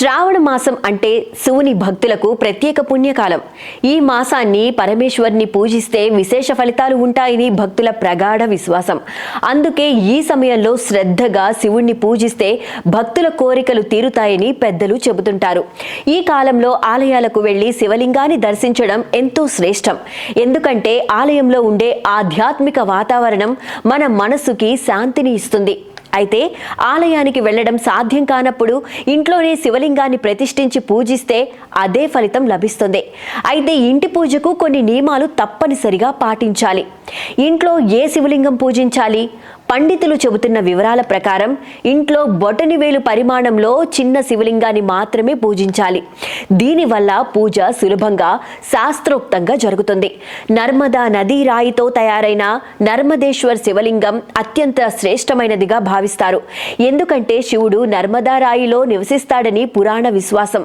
శ్రావణ మాసం అంటే శివుని భక్తులకు ప్రత్యేక పుణ్యకాలం. ఈ మాసాన్ని పరమేశ్వర్ని పూజిస్తే విశేష ఫలితాలు ఉంటాయని భక్తుల ప్రగాఢ విశ్వాసం. అందుకే ఈ సమయంలో శ్రద్ధగా శివుణ్ణి పూజిస్తే భక్తుల కోరికలు తీరుతాయని పెద్దలు చెబుతుంటారు. ఈ కాలంలో ఆలయాలకు వెళ్ళి శివలింగాన్ని దర్శించడం ఎంతో శ్రేష్టం. ఎందుకంటే ఆలయంలో ఉండే ఆధ్యాత్మిక వాతావరణం మన మనసుకి శాంతిని ఇస్తుంది. అయితే ఆలయానికి వెళ్ళడం సాధ్యం కానప్పుడు ఇంట్లోనే శివలింగాన్ని ప్రతిష్ఠించి పూజిస్తే అదే ఫలితం లభిస్తుంది. అయితే ఇంటి పూజకు కొన్ని నియమాలు తప్పనిసరిగా పాటించాలి. ఇంట్లో ఏ శివలింగం పూజించాలి? పండితులు చెబుతున్న వివరాల ప్రకారం ఇంట్లో బొటని వేలు పరిమాణంలో చిన్న శివలింగాన్ని మాత్రమే పూజించాలి. దీనివల్ల పూజ సులభంగా శాస్త్రోక్తంగా జరుగుతుంది. నర్మదా నదీ రాయితో తయారైన నర్మదేశ్వర్ శివలింగం అత్యంత శ్రేష్టమైనదిగా భావిస్తారు. ఎందుకంటే శివుడు నర్మదా రాయిలో నివసిస్తాడని పురాణ విశ్వాసం.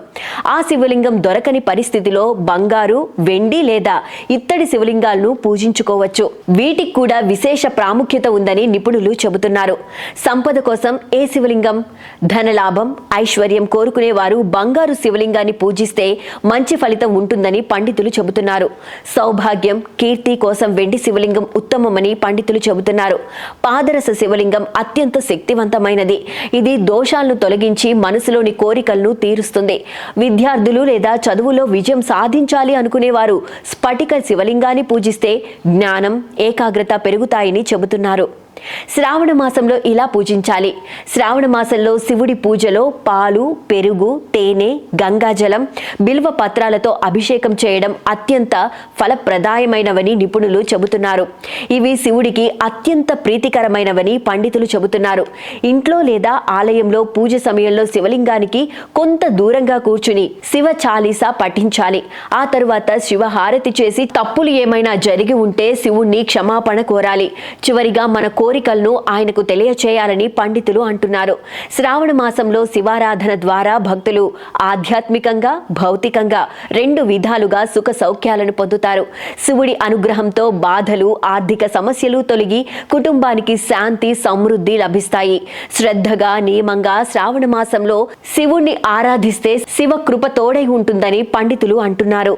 ఆ శివలింగం దొరకని పరిస్థితిలో బంగారు వెండి లేదా ఇత్తడి శివలింగాలను పూజించుకోవచ్చు. వీటికి కూడా విశేష ప్రాముఖ్యత ఉందని నిపుణులు చెబుతున్నారు. సంపద కోసం ఏ శివలింగం? ధనలాభం ఐశ్వర్యం కోరుకునే వారు బంగారు శివలింగాన్ని పూజిస్తే మంచి ఫలితం ఉంటుందని పండితులు చెబుతున్నారు. సౌభాగ్యం కీర్తి కోసం వెండి శివలింగం ఉత్తమమని పండితులు చెబుతున్నారు. పాదరస శివలింగం అత్యంత శక్తివంతమైనది. ఇది దోషాలను తొలగించి మనసులోని కోరికలను తీరుస్తుంది. విద్యార్థులు లేదా చదువులో విజయం సాధించాలి అనుకునేవారు స్ఫటిక శివలింగాన్ని పూజిస్తే జ్ఞానం ఏకాగ్రత పెరుగుతాయని చెబుతున్నారు. శ్రావణ మాసంలో ఇలా పూజించాలి. శ్రావణ మాసంలో శివుడి పూజలో పాలు పెరుగు తేనె గంగాజలం బిల్వ పత్రాలతో అభిషేకం చేయడం అత్యంత ఫలప్రదాయమైనవని నిపుణులు చెబుతున్నారు. ఇవి శివుడికి అత్యంత ప్రీతికరమైనవని పండితులు చెబుతున్నారు. ఇంట్లో లేదా ఆలయంలో పూజ సమయంలో శివలింగానికి కొంత దూరంగా కూర్చుని శివ చాలీసా పఠించాలి. ఆ తరువాత శివ హారతి చేసి తప్పులు ఏమైనా జరిగి ఉంటే శివుణ్ణి క్షమాపణ కోరాలి. చివరిగా మన కోరికలను ఆయనకు తెలియచేయాలని పండితులు అంటున్నారు. శ్రావణ మాసంలో శివారాధన ద్వారా భక్తులు ఆధ్యాత్మికంగా భౌతికంగా రెండు విధాలుగా సుఖ సౌఖ్యాలను పొందుతారు. శివుడి అనుగ్రహంతో బాధలు ఆర్థిక సమస్యలు తొలగి కుటుంబానికి శాంతి సమృద్ధి లభిస్తాయి. శ్రద్ధగా నియమంగా శ్రావణ మాసంలో శివుణ్ణి ఆరాధిస్తే శివ కృప తోడై ఉంటుందని పండితులు అంటున్నారు.